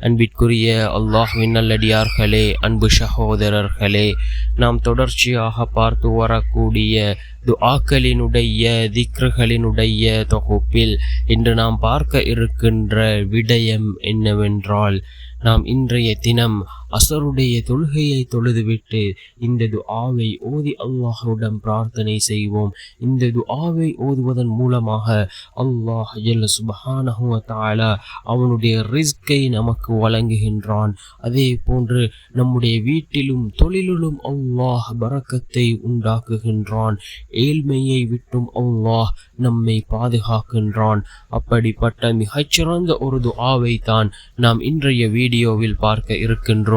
அன்பிற்குரிய அல்லாஹ்வின் நல்லடியார்களே அன்பு சகோதரர்களே நாம் தொடர்ச்சியாக பார்த்து வரக்கூடிய துஆக்களினுடைய திக்ருகளினுடைய தொகுப்பில் இன்று நாம் பார்க்க இருக்கின்ற விடயம் என்னவென்றால் நாம் இன்றைய தினம் அசருடைய தொழுகையை தொழுதுவிட்டு இந்த துஆவை ஓதி அல்லாஹுடன் பிரார்த்தனை செய்வோம். இந்த துஆவை ஓதுவதன் மூலமாக அல்லாஹ் ஜல்ல சுபஹானஹு வ அவனுடைய ரிஸ்கை நமக்கு வழங்குகின்றான். அதே போன்று நம்முடைய வீட்டிலும் தொழிலிலும் அல்லாஹ் பறக்கத்தை உண்டாக்குகின்றான். ஏழ்மையை விட்டும் அல்லாஹ் நம்மை பாதுகாக்கின்றான். அப்படிப்பட்ட மிகச்சிறந்த ஒரு துஆவை தான் நாம் இன்றைய வீடியோவில் பார்க்க இருக்கின்றோம்.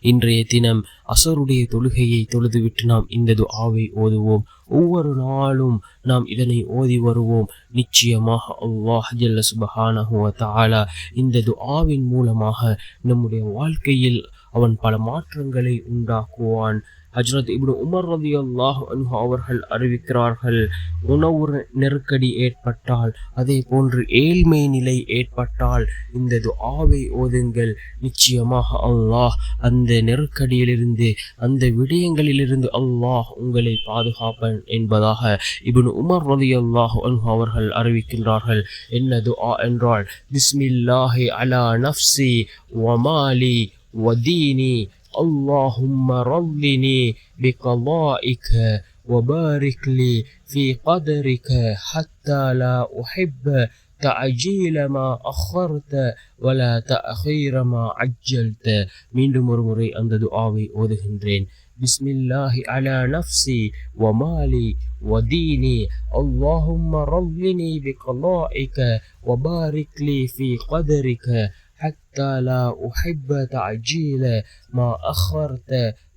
இன்றைய தினம் அசருடைய தொழுகையை தொழுதுவிட்டு நாம் இந்த துஆவை ஓதுவோம். ஒவ்வொரு நாளும் நாம் இதனை ஓதி வருவோம். நிச்சயமாக அல்லாஹ் ஜல்ல சுபஹானஹு வ இந்த துஆவின் மூலமாக நம்முடைய வாழ்க்கையில் அவன் பல மாற்றங்களை உண்டாக்குவான். ஹஜ்ரத் இப்னு உமர் ரதி அல்லாஹ் அன்ஹு அவர்கள் அறிவிக்கிறார்கள் உணவு நெருக்கடி ஏற்பட்டால் அதே போன்று ஏழ்மை நிலை ஏற்பட்டால் இந்த துஆவை ஓதுங்கள் நிச்சயமாக அல்லாஹ் அந்த நெருக்கடியிலிருந்து அந்த விடயங்களிலிருந்து அல்லாஹ் உங்களை பாதுகாப்பன் என்பதாக இப்னு உமர் ரதி அல்லாஹ் அன்ஹு அவர்கள் அறிவிக்கின்றார்கள் என்ன துஆ என்றால் பிஸ்மில்லாஹி அலா நஃப்சி வமாலி وديني اللهم رضني بقضائك وبارك لي في قدرك حتى لا أحب تعجيل ما أخرت ولا تأخير ما عجلت மீண்டும் ஒரு முறை அந்த துஆவை ஓதுகின்றேன் بسم الله على نفسي ومالي وديني اللهم رضني بقضائك وبارك لي في قدرك حتى لا أحب تعجيل ما أخرت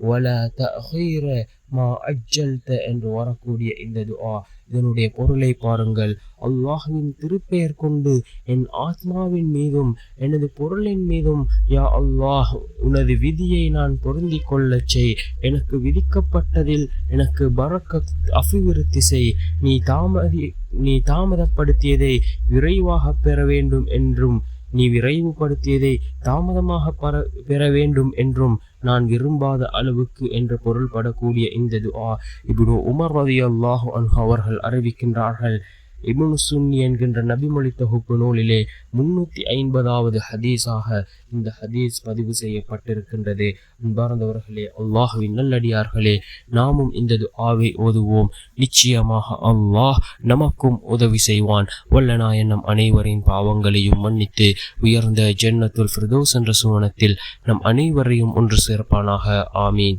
ولا تأخير ما أجلت என்று வரக்கூடிய இந்த துஆ இதனுடைய பொருளை பாருங்கள் அல்லாஹுவின் திருப்பெயர் கொண்டு என் ஆத்மாவின் மீதும் எனது பொருளின் மீதும் யா அல்லாஹ் உனது விதியை நான் பொருந்தி கொள்ளச் செய் எனக்கு விதிக்கப்பட்டதில் எனக்கு பறக்க அபிவிருத்தி செய் நீ தாமதி நீ தாமதப்படுத்தியதை விரைவாக பெற வேண்டும் என்றும் நீ விரைவுபடுத்தியதை தாமதமாக பர பெற வேண்டும் என்றும் நான் விரும்பாத அளவுக்கு என்று பொருள்படக்கூடிய இந்த துஆ இப்னு உமர் ரதி அல்லாஹு அன்ஹு அவர்கள் அறிவிக்கின்றார்கள். இப்னு சுன்னி என்கின்ற நபிமொழி தொகுப்பு நூலிலே முன்னூற்றி ஐம்பதாவது ஹதீஸாக இந்த ஹதீஸ் பதிவு செய்யப்பட்டிருக்கின்றது. அன்பார்ந்தவர்களே அல்லாஹுவின் நல்லடியார்களே நாமும் இந்த ஆவை ஓதுவோம். நிச்சயமாக அல்லாஹ் நமக்கும் உதவி செய்வான். வல்லநாயன் நம் அனைவரின் பாவங்களையும் மன்னித்து உயர்ந்த ஜென்னத்துல் ஃபிர்தோஸ் என்ற சுவனத்தில் நம் அனைவரையும் ஒன்று சேர்ப்பானாக. ஆமீன்.